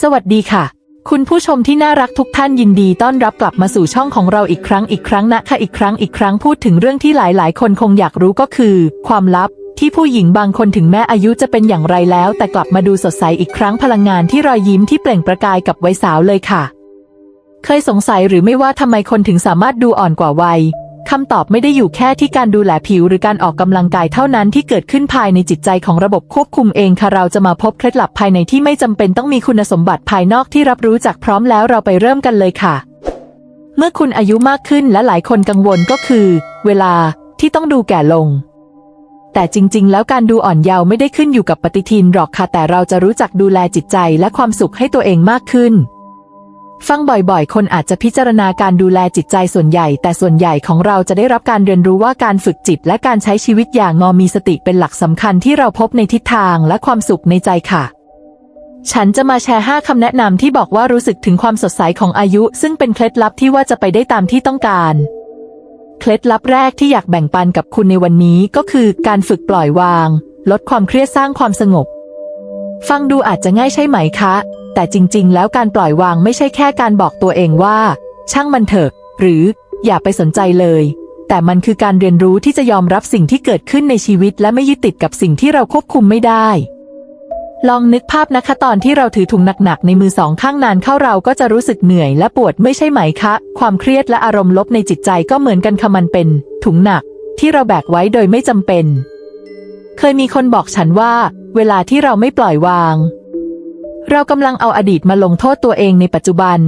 สวัสดีค่ะ คุณผู้ชมที่น่ารักทุกท่านยินดีต้อนรับกลับมาสู่ช่องของเราอีกครั้งอีกครั้งนะคะอีกครั้งอีกครั้งพูดถึงเรื่องที่หลาย ๆ คนคงอยากรู้ก็คือ ความลับที่ผู้หญิงบางคนถึงแม้อายุจะเป็นอย่างไรแล้ว แต่กลับมาดูสดใสอีกครั้งพลังงานที่รอยยิ้มที่เปล่งประกายกับวัยสาวเลยค่ะ เคยสงสัยหรือไม่ว่าทำไมคนถึงสามารถดูอ่อนกว่าวัย คำตอบไม่ได้อยู่แค่ที่การดูแลผิวหรือการออกกำลังกายเท่านั้นที่เกิดขึ้นภายในจิตใจของระบบควบคุมเองค่ะเราจะมาพบเคล็ดลับภายในที่ไม่จำเป็นต้องมีคุณสมบัติภายนอกที่รับรู้จากพร้อมแล้วเราไปเริ่มกันเลยค่ะ เมื่อคุณอายุมากขึ้นและหลายคนกังวลก็คือ เวลาที่ต้องดูแก่ลง แต่จริง ๆ แล้วการดูอ่อนเยาว์ไม่ได้ขึ้นอยู่กับปฏิทินหรอกค่ะแต่เราจะรู้จักดูแลจิตใจและความสุขให้ตัวเองมากขึ้น ฟังบ่อยๆ คนอาจจะพิจารณาการดูแลจิตใจส่วนใหญ่ แต่ส่วนใหญ่ของเราจะได้รับการเรียนรู้ว่าการฝึกจิต และการใช้ชีวิตอย่างงอมีสติเป็นหลักสำคัญที่เราพบในทิศทางและความสุขในใจค่ะฉันจะมาแชร์ 5 คำแนะนำที่บอกว่ารู้สึกถึงความสดใสของอายุ ซึ่งเป็นเคล็ดลับที่ว่าจะไปได้ตามที่ต้องการ เคล็ดลับแรกที่อยากแบ่งปันกับคุณในวันนี้ก็คือการฝึกปล่อยวาง ลดความเครียดสร้างความสงบ ฟังดูอาจจะง่ายใช่ไหมคะ แต่จริงๆ แล้วการปล่อยวางไม่ใช่แค่การบอกตัวเองว่า ช่างมันเถอะ หรืออย่าไปสนใจเลย แต่มันคือการเรียนรู้ที่จะยอมรับสิ่งที่เกิดขึ้นในชีวิต และไม่ยึดติดกับสิ่งที่เราควบคุมไม่ได้ ลองนึกภาพนะคะตอนที่เราถือถุงหนักๆในมือสองข้างนานเข้าเราก็จะรู้สึกเหนื่อยและปวดไม่ใช่ไหมคะ ความเครียดและอารมณ์ลบในจิตใจก็เหมือนกันค่ะมันเป็น ถุงหนัก ที่เราแบกไว้โดยไม่จำเป็น เคยมีคนบอกฉันว่า เวลาที่เราไม่ปล่อยวาง เรากำลังเอาอดีตมาลงโทษตัวเองในปัจจุบัน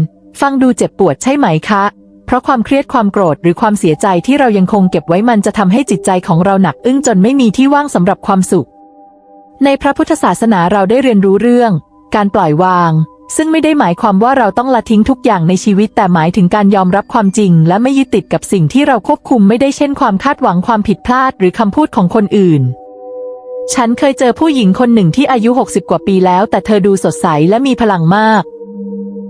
ฟังดูเจ็บปวดใช่ไหมคะ เพราะความเครียดความโกรธหรือความเสียใจที่เรายังคงเก็บไว้มันจะทำให้จิตใจของเราหนักอึ้งจนไม่มีที่ว่างสำหรับความสุข ในพระพุทธศาสนาเราได้เรียนรู้เรื่อง การปล่อยวาง ซึ่งไม่ได้หมายความว่าเราต้องละทิ้งทุกอย่างในชีวิตแต่หมายถึงการยอมรับความจริง และไม่ยึดติดกับสิ่งที่เราควบคุมไม่ได้เช่นความคาดหวังความผิดพลาด หรือคำพูดของคนอื่น ฉันเคยเจอผู้หญิงคนหนึ่งที่อายุ 60 กว่าปีแล้ว แต่เธอดูสดใสและมีพลังมาก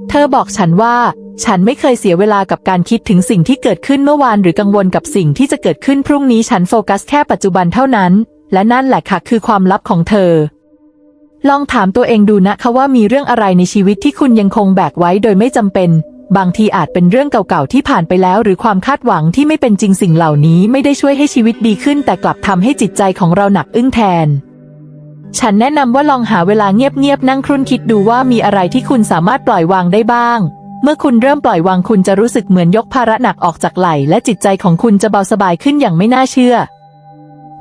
เธอบอกฉันว่า ฉันไม่เคยเสียเวลากับการคิดถึงสิ่งที่เกิดขึ้นเมื่อวาน หรือกังวลกับสิ่งที่จะเกิดขึ้นพรุ่งนี้ฉันโฟกัสแค่ปัจจุบันเท่านั้น และนั่นแหละค่ะคือความลับของเธอ ลองถามตัวเองดูนะคะว่ามีเรื่องอะไรในชีวิตที่คุณยังคงแบกไว้โดยไม่จำเป็น บางทีอาจเป็นเรื่องเก่าๆที่ผ่านไปแล้ว หรือความคาดหวังที่ไม่เป็นจริงสิ่งเหล่านี้ไม่ได้ช่วยให้ชีวิตดีขึ้น แต่กลับทำให้จิตใจของเราหนักอึ้งแทน ฉันแนะนำว่าลองหาเวลาเงียบๆนั่งครุ่นคิดดูว่ามีอะไรที่คุณสามารถปล่อยวางได้บ้าง เมื่อคุณเริ่มปล่อยวางคุณจะรู้สึกเหมือนยกภาระหนักออกจากไหล่และจิตใจของคุณจะเบาสบายขึ้นอย่างไม่น่าเชื่อ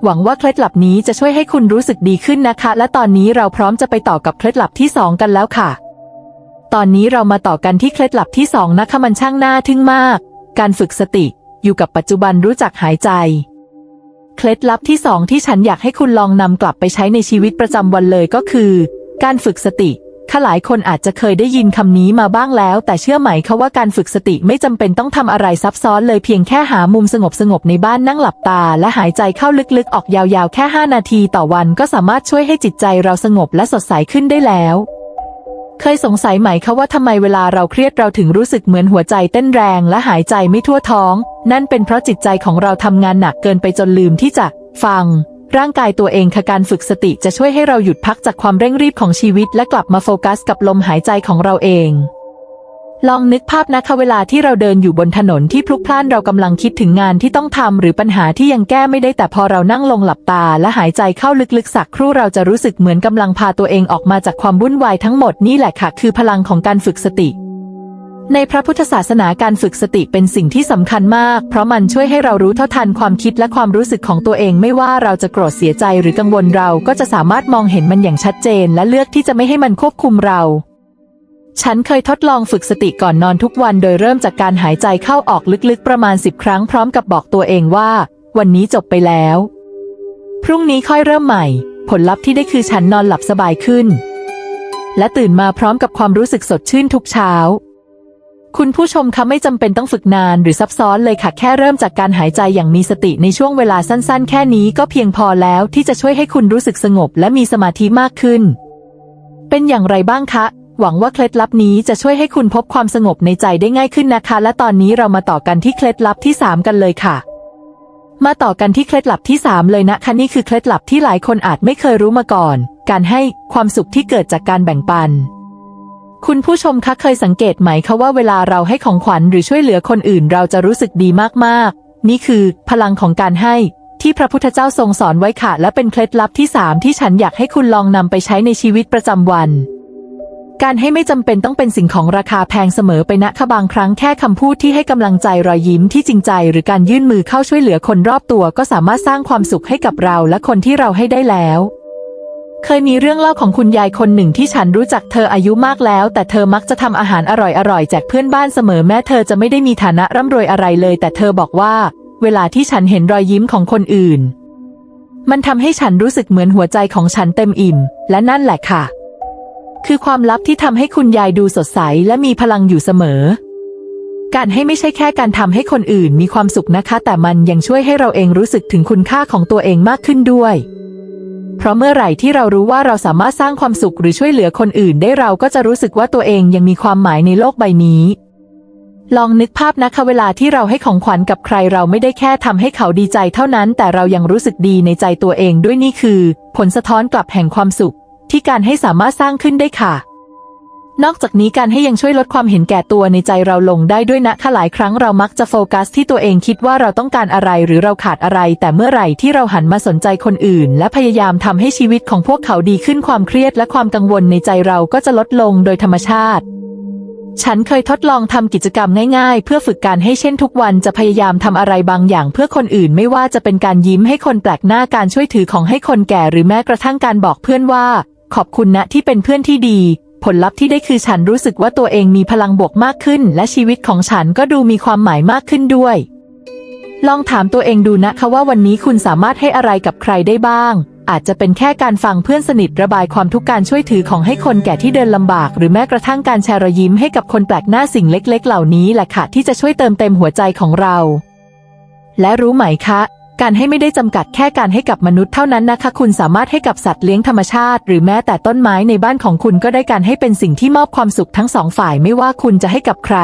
หวังว่าเคล็ดลับนี้จะช่วยให้คุณรู้สึกดีขึ้นนะคะ และตอนนี้เราพร้อมจะไปต่อกับเคล็ดลับที่สองกันแล้วค่ะ ตอนนี้เรามาต่อกันที่เคล็ดลับที่สองนะคะมันช่างน่าทึ่งมาก การฝึกสติ อยู่กับปัจจุบันรู้จักหายใจ เคล็ดลับที่สองที่ฉันอยากให้คุณลองนำกลับไปใช้ในชีวิตประจำวันเลยก็คือ การฝึกสติค่ะหลายคนอาจจะเคยได้ยินคำนี้มาบ้างแล้ว แต่เชื่อไหมคะว่าการฝึกสติไม่จำเป็นต้องทำอะไรซับซ้อนเลยเพียงแค่หามุมสงบสงบในบ้านนั่งหลับตา และหายใจเข้าลึกๆ ออกยาวๆ แค่ 5 นาทีต่อวันก็สามารถช่วยให้จิตใจเราสงบและสดใสขึ้นได้แล้ว เคยสงสัยไหมคะว่าทำไมเวลาเราเครียดเราถึงรู้สึกเหมือนหัวใจเต้นแรงและหายใจไม่ทั่วท้อง นั่นเป็นเพราะจิตใจของเราทำงานหนักเกินไปจนลืมที่จะฟัง ร่างกายตัวเองค่ะการฝึกสติจะช่วยให้เราหยุดพักจากความเร่งรีบของชีวิต และกลับมาโฟกัสกับลมหายใจของเราเอง ลองนึกภาพนะคะเวลาที่เราเดินอยู่บนถนนที่พลุกพล่านเรากำลังคิดถึงงานที่ต้องทำหรือปัญหาที่ยังแก้ไม่ได้แต่พอเรานั่งลงหลับตา และหายใจเข้าลึกๆสักครู่เราจะรู้สึกเหมือนกำลังพาตัวเองออกมาจากความวุ่นวายทั้งหมดนี่แหละค่ะ คือพลังของการฝึกสติในพระพุทธศาสนาการฝึกสติเป็นสิ่งที่สำคัญมาก เพราะมันช่วยให้เรารู้เท่าทันความคิดและความรู้สึกของตัวเองไม่ว่าเราจะโกรธเสียใจหรือกังวลเราก็จะสามารถมองเห็นมันอย่างชัดเจน และเลือกที่จะไม่ให้มันควบคุมเรา ฉันเคยทดลองฝึกสติก่อนนอนทุกวันโดยเริ่มจากการหายใจเข้าออกลึกๆ ประมาณ10ครั้งพร้อมกับบอกตัวเองว่า วันนี้จบไปแล้ว พรุ่งนี้ค่อยเริ่มใหม่ ผลลัพธ์ที่ได้คือฉันนอนหลับสบายขึ้น และตื่นมาพร้อมกับความรู้สึกสดชื่นทุกเช้า คุณผู้ชมคะไม่จำเป็นต้องฝึกนานหรือซับซ้อนเลยค่ะแค่เริ่มจากการหายใจอย่างมีสติในช่วงเวลาสั้นๆ แค่นี้ก็เพียงพอแล้วที่จะช่วยให้คุณรู้สึกสงบและมีสมาธิมากขึ้น เป็นอย่างไรบ้างคะ หวังว่าเคล็ดลับนี้จะช่วยให้คุณพบความสงบในใจได้ง่ายขึ้นนะคะ และตอนนี้เรามาต่อกันที่เคล็ดลับที่ 3 กันเลยค่ะ มาต่อกันที่เคล็ดลับที่ 3 เลยนะคะนี่คือเคล็ดลับที่หลายคนอาจไม่เคยรู้มาก่อน การให้ความสุขที่เกิดจากการแบ่งปัน คุณผู้ชมคะเคยสังเกตไหมคะว่าเวลาเราให้ของขวัญหรือช่วยเหลือคนอื่น เราจะรู้สึกดีมากๆ นี่คือพลังของการให้ที่พระพุทธเจ้าทรงสอนไว้ค่ะ และเป็นเคล็ดลับที่สามที่ฉันอยากให้คุณลองนำไปใช้ในชีวิตประจำวัน การให้ไม่จำเป็นต้องเป็นสิ่งของราคาแพงเสมอไปนะคะบางครั้งแค่คำพูดที่ให้กำลังใจรอยยิ้มที่จริงใจ หรือการยื่นมือเข้าช่วยเหลือคนรอบตัวก็สามารถสร้างความสุขให้กับเราและคนที่เราให้ได้แล้วเคยมีเรื่องเล่าของคุณยายคนหนึ่งที่ฉันรู้จักเธออายุมากแล้ว แต่เธอมักจะทำอาหารอร่อยๆแจกเพื่อนบ้านเสมอแม้เธอจะไม่ได้มีฐานะร่ำรวยอะไรเลย แต่เธอบอกว่า เวลาที่ฉันเห็นรอยยิ้มของคนอื่น มันทำให้ฉันรู้สึกเหมือนหัวใจของฉันเต็มอิ่ม และนั่นแหละค่ะ คือความลับที่ทำให้คุณยายดูสดใสและมีพลังอยู่เสมอ การให้ไม่ใช่แค่การทำให้คนอื่นมีความสุขนะคะ แต่มันยังช่วยให้เราเองรู้สึกถึงคุณค่าของตัวเองมากขึ้นด้วย เพราะเมื่อไหร่ที่เรารู้ว่าเราสามารถสร้างความสุขหรือช่วยเหลือคนอื่นได้เราก็จะรู้สึกว่าตัวเองยังมีความหมายในโลกใบนี้ ลองนึกภาพนะคะเวลาที่เราให้ของขวัญกับใครเราไม่ได้แค่ทำให้เขาดีใจเท่านั้น แต่เรายังรู้สึกดีในใจตัวเองด้วยนี่คือ ผลสะท้อนกลับแห่งความสุข ที่การให้สามารถสร้างขึ้นได้ค่ะ นอกจากนี้การให้ยังช่วยลดความเห็นแก่ตัวในใจเราลงได้ด้วยนะคะหลายครั้งเรามักจะโฟกัสที่ตัวเองคิดว่าเราต้องการอะไรหรือเราขาดอะไร แต่เมื่อไหร่ที่เราหันมาสนใจคนอื่น และพยายามทำให้ชีวิตของพวกเขาดีขึ้นความเครียดและความกังวลในใจเราก็จะลดลงโดยธรรมชาติฉันเคยทดลองทำกิจกรรมง่ายๆ เพื่อฝึกการให้เช่นทุกวันจะพยายามทำอะไรบางอย่างเพื่อคนอื่นไม่ว่าจะเป็นการยิ้มให้คนแปลกหน้าการช่วยถือของให้คนแก่หรือแม้กระทั่งการบอกเพื่อนว่า ขอบคุณนะที่เป็นเพื่อนที่ดี ผลลัพธ์ที่ได้คือฉันรู้สึกว่าตัวเองมีพลังบวกมากขึ้น และชีวิตของฉันก็ดูมีความหมายมากขึ้นด้วย ลองถามตัวเองดูนะคะว่าวันนี้คุณสามารถให้อะไรกับใครได้บ้าง อาจจะเป็นแค่การฟังเพื่อนสนิทระบายความทุกข์การช่วยถือของให้คนแก่ที่เดินลำบาก หรือแม้กระทั่งการแชร์รอยยิ้มให้กับคนแปลกหน้าสิ่งเล็ก ๆ เหล่านี้แหละค่ะที่จะช่วยเติมเต็มหัวใจของเราและรู้ไหมคะ การให้ไม่ได้จำกัดแค่การให้กับมนุษย์เท่านั้นนะคะ คุณสามารถให้กับสัตว์เลี้ยงธรรมชาติ หรือแม้แต่ต้นไม้ในบ้านของคุณก็ได้การให้เป็นสิ่งที่มอบความสุขทั้งสองฝ่ายไม่ว่าคุณจะให้กับใคร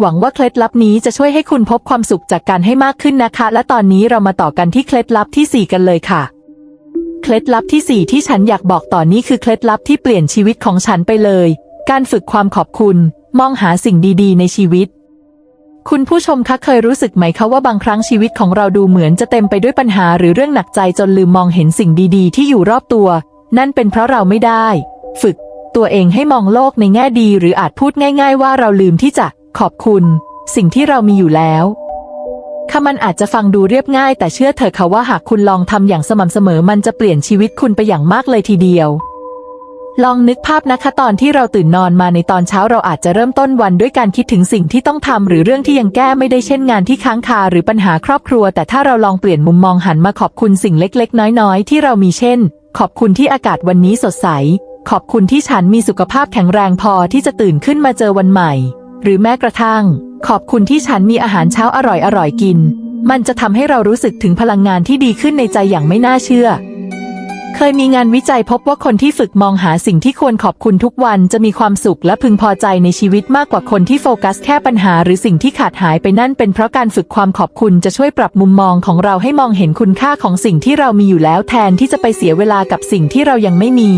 หวังว่าเคล็ดลับนี้จะช่วยให้คุณพบความสุขจากการให้มากขึ้นนะคะ และตอนนี้เรามาต่อกันที่เคล็ดลับที่ 4 กันเลยค่ะเคล็ดลับที่ 4 ที่ฉันอยากบอกต่อนนี้คือเคล็ดลับที่เปลี่ยนชีวิตของฉันไปเลย การฝึกความขอบคุณ มองหาสิ่งดี ๆ ในชีวิต คุณผู้ชมคะเคยรู้สึกไหมคะว่าบางครั้งชีวิตของเราดูเหมือนจะเต็มไปด้วยปัญหาหรือเรื่องหนักใจจนลืมมองเห็นสิ่งดีๆ ที่อยู่รอบตัว นั่นเป็นเพราะเราไม่ได้ ฝึก ตัวเองให้มองโลกในแง่ดี หรืออาจพูดง่าย ๆ ว่าเราลืมที่จะ ขอบคุณ สิ่งที่เรามีอยู่แล้วคำมันอาจจะฟังดูเรียบง่าย แต่เชื่อเถอะค่ะว่าหากคุณลองทำอย่างสม่ำเสมอมันจะเปลี่ยนชีวิตคุณไปอย่างมากเลยทีเดียว ลองนึกภาพนะคะตอนที่เราตื่นนอนมาในตอนเช้าเราอาจจะเริ่มต้นวันด้วยการคิดถึงสิ่งที่ต้องทำหรือเรื่องที่ยังแก้ไม่ได้เช่นงานที่ค้างคาหรือปัญหาครอบครัว แต่ถ้าเราลองเปลี่ยนมุมมองหันมาขอบคุณสิ่งเล็กๆ น้อยๆ ที่เรามีเช่น ขอบคุณที่อากาศวันนี้สดใส ขอบคุณที่ฉันมีสุขภาพแข็งแรงพอที่จะตื่นขึ้นมาเจอวันใหม่ หรือแม้กระทั่ง ขอบคุณที่ฉันมีอาหารเช้าอร่อยๆกิน มันจะทำให้เรารู้สึกถึงพลังงานที่ดีขึ้นในใจอย่างไม่น่าเชื่อ เคยมีงานวิจัยพบว่าคนที่ฝึกมองหาสิ่งที่ควรขอบคุณทุกวันจะมีความสุขและพึงพอใจในชีวิตมากกว่าคนที่โฟกัสแค่ปัญหาหรือสิ่งที่ขาดหายไปนั่นเป็นเพราะการฝึกความขอบคุณจะช่วยปรับมุมมองของเราให้มองเห็นคุณค่าของสิ่งที่เรามีอยู่แล้วแทนที่จะไปเสียเวลากับสิ่งที่เรายังไม่มี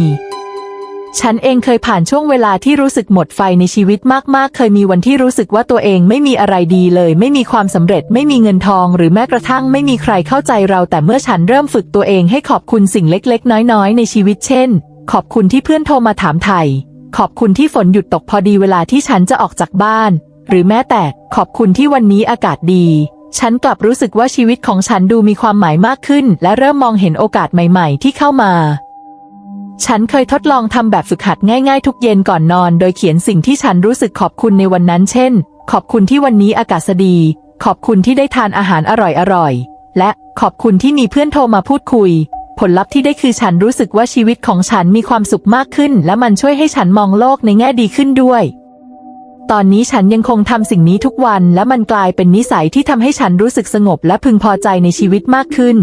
ฉันเองเคยผ่านช่วงเวลาที่รู้สึกหมดไฟในชีวิตมากๆ เคยมีวันที่รู้สึกว่าตัวเองไม่มีอะไรดีเลย ไม่มีความสำเร็จ ไม่มีเงินทอง หรือแม้กระทั่งไม่มีใครเข้าใจเรา แต่เมื่อฉันเริ่มฝึกตัวเองให้ขอบคุณสิ่งเล็กๆ น้อยๆ ในชีวิตเช่น ขอบคุณที่เพื่อนโทรมาถามไถ่ขอบคุณที่ฝนหยุดตกพอดีเวลาที่ฉันจะออกจากบ้าน หรือแม้แต่ขอบคุณที่วันนี้อากาศดี ฉันกลับรู้สึกว่าชีวิตของฉันดูมีความหมายมากขึ้น และเริ่มมองเห็นโอกาสใหม่ ๆ ที่เข้ามา ฉันเคยทดลองทำแบบฝึกหัดง่ายๆ ทุกเย็นก่อนนอน โดยเขียนสิ่งที่ฉันรู้สึกขอบคุณในวันนั้น เช่น ขอบคุณที่วันนี้อากาศดี ขอบคุณที่ได้ทานอาหารอร่อยๆ และขอบคุณที่มีเพื่อนโทรมาพูดคุย ผลลัพธ์ที่ได้คือฉันรู้สึกว่าชีวิตของฉันมีความสุขมากขึ้น และมันช่วยให้ฉันมองโลกในแง่ดีขึ้นด้วย ตอนนี้ฉันยังคงทำสิ่งนี้ทุกวัน และมันกลายเป็นนิสัยที่ทำให้ฉันรู้สึกสงบและพึงพอใจในชีวิตมากขึ้น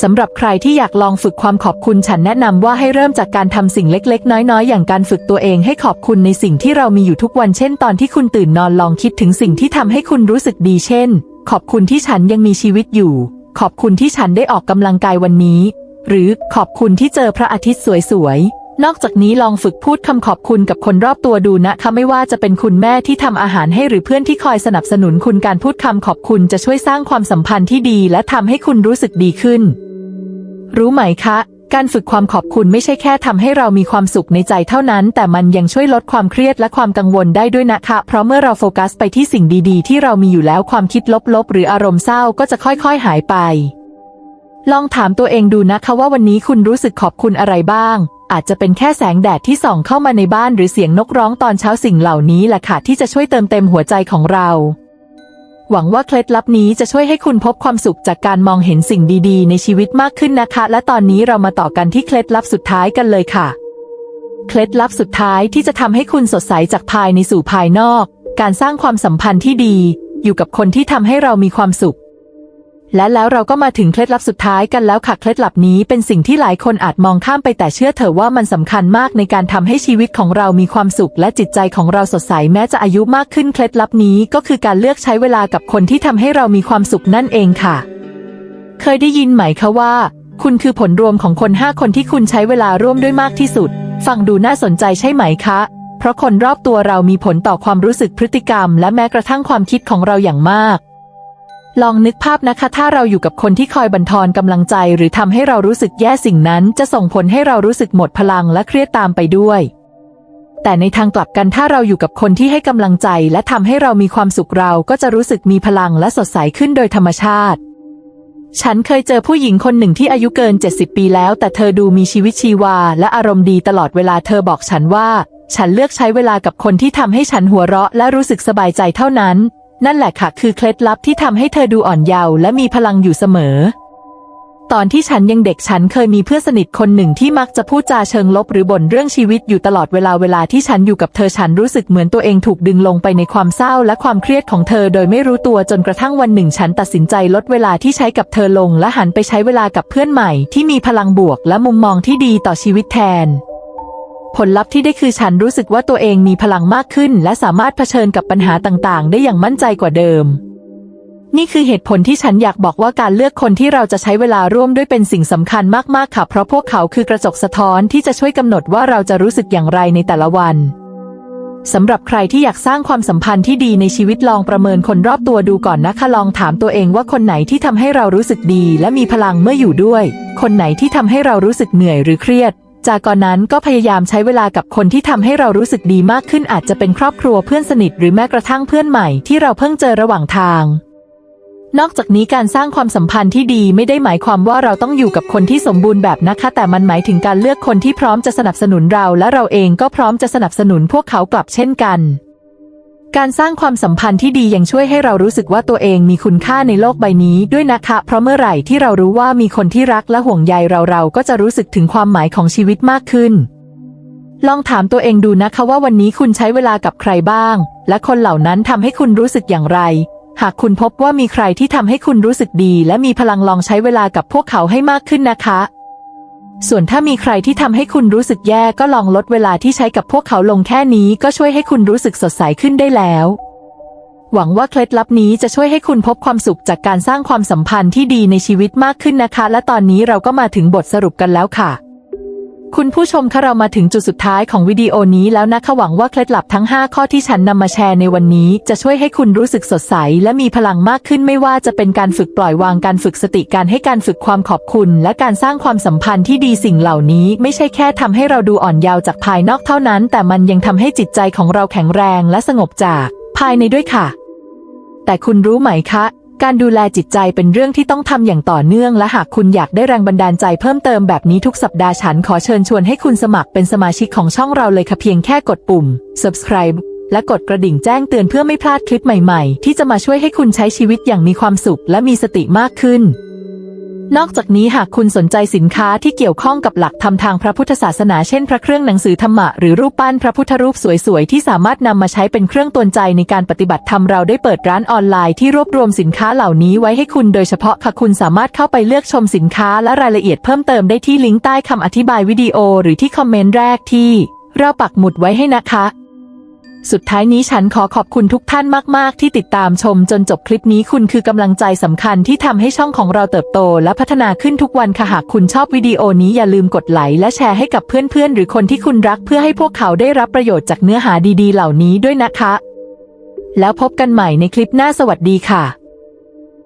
สำหรับใครที่อยากลองฝึกความขอบคุณฉันแนะนำว่าให้เริ่มจากการทำสิ่งเล็กๆ น้อยๆ อย่างการฝึกตัวเองให้ขอบคุณในสิ่งที่เรามีอยู่ทุกวันเช่นตอนที่คุณตื่นนอนลองคิดถึงสิ่งที่ทำให้คุณรู้สึกดีเช่น ขอบคุณที่ฉันยังมีชีวิตอยู่ ขอบคุณที่ฉันได้ออกกำลังกายวันนี้ หรือขอบคุณที่เจอพระอาทิตย์สวยๆ นอกจากนี้ลองฝึกพูดคำขอบคุณกับคนรอบตัวดูนะคะไม่ว่าจะเป็นคุณแม่ที่ทำอาหารให้หรือเพื่อนที่คอยสนับสนุนคุณการพูดคำขอบคุณจะช่วยสร้างความสัมพันธ์ที่ดี และทำให้คุณรู้สึกดีขึ้น รู้ไหมคะ การฝึกความขอบคุณไม่ใช่แค่ทำให้เรามีความสุขในใจเท่านั้น แต่มันยังช่วยลดความเครียดและความกังวลได้ด้วยนะคะ เพราะเมื่อเราโฟกัสไปที่สิ่งดีๆ ที่เรามีอยู่แล้วความคิดลบๆ หรืออารมณ์เศร้าก็จะค่อยๆ หายไป ลองถามตัวเองดูนะคะว่าวันนี้คุณรู้สึกขอบคุณอะไรบ้าง อาจจะเป็นแค่แสงแดดที่ส่องเข้ามาในบ้านหรือเสียงนกร้องตอนเช้าสิ่งเหล่านี้แหละค่ะที่จะช่วยเติมเต็มหัวใจของเรา หวังว่าเคล็ดลับนี้จะช่วยให้คุณพบความสุขจากการมองเห็นสิ่งดีๆ ในชีวิตมากขึ้นนะคะ และตอนนี้เรามาต่อกันที่เคล็ดลับสุดท้ายกันเลยค่ะ เคล็ดลับสุดท้ายที่จะทำให้คุณสดใสจากภายในสู่ภายนอก การสร้างความสัมพันธ์ที่ดี อยู่กับคนที่ทำให้เรามีความสุข และแล้วเราก็มาถึงเคล็ดลับสุดท้ายกันแล้วค่ะเคล็ดลับนี้เป็นสิ่งที่หลายคนอาจมองข้ามไปแต่เชื่อเถอะว่ามันสำคัญมากในการทำให้ชีวิตของเรามีความสุข และจิตใจของเราสดใสแม้จะอายุมากขึ้นเคล็ดลับนี้ก็คือการเลือกใช้เวลากับคนที่ทำให้เรามีความสุขนั่นเองค่ะ เคยได้ยินไหมคะว่า คุณคือผลรวมของคนห้าคนที่คุณใช้เวลาร่วมด้วยมากที่สุด ฟังดูน่าสนใจใช่ไหมคะ เพราะคนรอบตัวเรามีผลต่อความรู้สึกพฤติกรรม และแม้กระทั่งความคิดของเราอย่างมาก ลองนึกภาพนะคะ ถ้าเราอยู่กับคนที่คอยบันทอนกำลังใจ หรือทำให้เรารู้สึกแย่สิ่งนั้น จะส่งผลให้เรารู้สึกหมดพลังและเครียดตามไปด้วย แต่ในทางกลับกันถ้าเราอยู่กับคนที่ให้กำลังใจ และทำให้เรามีความสุขเราก็จะรู้สึกมีพลังและสดใสขึ้นโดยธรรมชาติ ฉันเคยเจอผู้หญิงคนหนึ่งที่อายุเกิน 70 ปีแล้ว แต่เธอดูมีชีวิตชีวา และอารมณ์ดีตลอดเวลาเธอบอกฉันว่า ฉันเลือกใช้เวลากับคนที่ทำให้ฉันหัวเราะ และรู้สึกสบายใจเท่านั้น นั่นแหละค่ะคือเคล็ดลับที่ทำให้เธอดูอ่อนเยาว์และมีพลังอยู่เสมอ ตอนที่ฉันยังเด็กฉันเคยมีเพื่อนสนิทคนหนึ่งที่มักจะพูดจาเชิงลบหรือบ่นเรื่องชีวิตอยู่ตลอดเวลาเวลาที่ฉันอยู่กับเธอฉันรู้สึกเหมือนตัวเองถูกดึงลงไปในความเศร้าและความเครียดของเธอโดยไม่รู้ตัวจนกระทั่งวันหนึ่ง ฉันตัดสินใจลดเวลาที่ใช้กับเธอลง และหันไปใช้เวลากับเพื่อนใหม่ ที่มีพลังบวกและมุมมองที่ดีต่อชีวิตแทน ผลลัพธ์ที่ได้คือฉันรู้สึกว่าตัวเองมีพลังมากขึ้น และสามารถเผชิญกับปัญหาต่างๆ ได้อย่างมั่นใจกว่าเดิม นี่คือเหตุผลที่ฉันอยากบอกว่าการเลือกคนที่เราจะใช้เวลาร่วมด้วยเป็นสิ่งสำคัญมากๆค่ะเพราะพวกเขาคือกระจกสะท้อนที่จะช่วยกำหนดว่าเราจะรู้สึกอย่างไรในแต่ละวันสำหรับใครที่อยากสร้างความสัมพันธ์ที่ดีในชีวิตลองประเมินคนรอบตัวดูก่อนนะคะลองถามตัวเองว่าคนไหนที่ทำให้เรารู้สึกดี และมีพลังเมื่ออยู่ด้วย คนไหนที่ทำให้เรารู้สึกเหนื่อยหรือเครียด จากก่อนนั้นก็พยายามใช้เวลากับคนที่ทำให้เรารู้สึกดีมากขึ้นอาจจะเป็นครอบครัวเพื่อนสนิทหรือแม้กระทั่งเพื่อนใหม่ที่เราเพิ่งเจอระหว่างทาง นอกจากนี้การสร้างความสัมพันธ์ที่ดีไม่ได้หมายความว่าเราต้องอยู่กับคนที่สมบูรณ์แบบนะคะ แต่มันหมายถึงการเลือกคนที่พร้อมจะสนับสนุนเราและเราเองก็พร้อมจะสนับสนุนพวกเขากลับเช่นกัน การสร้างความสัมพันธ์ที่ดียังช่วยให้เรารู้สึกว่าตัวเองมีคุณค่าในโลกใบนี้ด้วยนะคะ เพราะเมื่อไหร่ที่เรารู้ว่ามีคนที่รักและห่วงใยเราเราก็จะรู้สึกถึงความหมายของชีวิตมากขึ้น ลองถามตัวเองดูนะคะว่าวันนี้คุณใช้เวลากับใครบ้าง และคนเหล่านั้นทำให้คุณรู้สึกอย่างไร หากคุณพบว่ามีใครที่ทำให้คุณรู้สึกดี และมีพลังลองใช้เวลากับพวกเขาให้มากขึ้นนะคะ ส่วนถ้ามีใครที่ทำให้คุณรู้สึกแย่ก็ลองลดเวลาที่ใช้กับพวกเขาลงแค่นี้ก็ช่วยให้คุณรู้สึกสดใสขึ้นได้แล้ว หวังว่าเคล็ดลับนี้จะช่วยให้คุณพบความสุขจากการสร้างความสัมพันธ์ที่ดีในชีวิตมากขึ้นนะคะ และตอนนี้เราก็มาถึงบทสรุปกันแล้วค่ะ คุณผู้ชมคะเรามาถึงจุดสุดท้ายของวิดีโอนี้แล้วนะคะหวังว่าเคล็ดลับทั้ง 5 ข้อที่ฉันนำมาแชร์ในวันนี้ จะช่วยให้คุณรู้สึกสดใส และมีพลังมากขึ้นไม่ว่าจะเป็นการฝึกปล่อยวางการฝึกสติการให้การฝึกความขอบคุณ และการสร้างความสัมพันธ์ที่ดีสิ่งเหล่านี้ ไม่ใช่แค่ทำให้เราดูอ่อนเยาว์จากภายนอกเท่านั้น แต่มันยังทำให้จิตใจของเราแข็งแรงและสงบจาก ภายในด้วยค่ะ แต่คุณรู้ไหมคะ การดูแลจิตใจเป็นเรื่องที่ต้องทำอย่างต่อเนื่องและหากคุณอยากได้แรงบันดาลใจเพิ่มเติมแบบนี้ทุกสัปดาห์ฉันขอเชิญชวนให้คุณสมัครเป็นสมาชิกของช่องเราเลยค่ะเพียงแค่กดปุ่ม subscribe และกดกระดิ่งแจ้งเตือนเพื่อไม่พลาดคลิปใหม่ๆ ที่จะมาช่วยให้คุณใช้ชีวิตอย่างมีความสุขและมีสติมากขึ้น นอกจากนี้หากคุณสนใจสินค้าที่เกี่ยวข้องกับหลักธรรมทางพระพุทธศาสนาเช่นพระเครื่องหนังสือธรรมะหรือรูปปั้นพระพุทธรูปสวยๆ ที่สามารถนำมาใช้เป็นเครื่องตวนใจในการปฏิบัติธรรมเราได้เปิดร้านออนไลน์ที่รวบรวมสินค้าเหล่านี้ไว้ให้คุณโดยเฉพาะค่ะคุณสามารถเข้าไปเลือกชมสินค้าและรายละเอียดเพิ่มเติมได้ที่ลิงก์ใต้คำอธิบายวิดีโอหรือที่คอมเมนต์แรกที่เราปักหมุดไว้ให้นะคะ สุดท้ายนี้ฉันขอขอบคุณทุกท่านมาก ๆ ที่ติดตามชมจนจบคลิปนี้คุณคือกำลังใจสำคัญที่ทำให้ช่องของเราเติบโต และพัฒนาขึ้นทุกวันค่ะหากคุณชอบวิดีโอนี้อย่าลืมกดไลค์และแชร์ให้กับเพื่อน ๆ หรือคนที่คุณรักเพื่อให้พวกเขาได้รับประโยชน์จากเนื้อหาดี ๆ เหล่านี้ด้วยนะคะ แล้วพบกันใหม่ในคลิปหน้าสวัสดีค่ะ